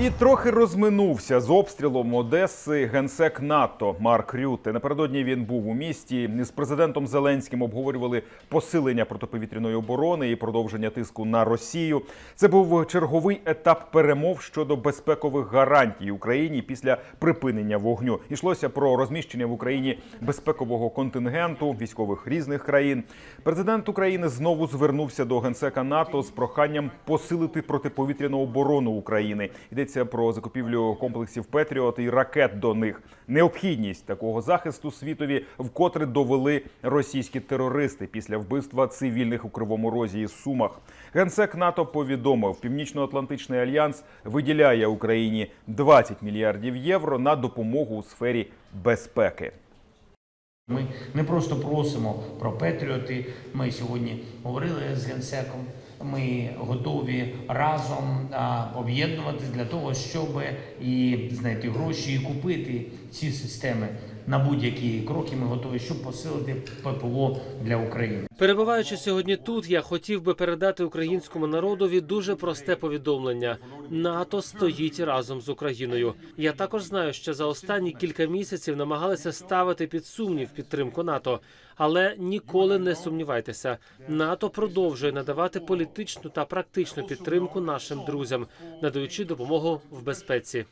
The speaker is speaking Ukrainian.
І трохи розминувся з обстрілом Одеси генсек НАТО Марк Рюте. Напередодні він був у місті. З президентом Зеленським обговорювали посилення протиповітряної оборони і продовження тиску на Росію. Це був черговий етап перемов щодо безпекових гарантій Україні після припинення вогню. Ішлося про розміщення в Україні безпекового контингенту військових різних країн. Президент України знову звернувся до генсека НАТО з проханням посилити протиповітряну оборону України. Йдеться про закупівлю комплексів Петріот і ракет до них. Необхідність такого захисту світові вкотре довели російські терористи після вбивства цивільних у Кривому Розі і Сумах. Генсек НАТО повідомив, Північно-Атлантичний альянс виділяє Україні 20 мільярдів євро на допомогу у сфері безпеки. Ми не просто просимо про Петріоти. Ми сьогодні говорили з генсеком. Ми готові разом об'єднуватись для того, щоб і знайти гроші і купити ці системи на будь-які кроки. Ми готові, щоб посилити ППО для України. Перебуваючи сьогодні тут, я хотів би передати українському народові дуже просте повідомлення: НАТО стоїть разом з Україною. Я також знаю, що за останні кілька місяців намагалися ставити під сумнів підтримку НАТО, але ніколи не сумнівайтеся. НАТО продовжує надавати політичну та практичну підтримку нашим друзям, надаючи допомогу в безпеці.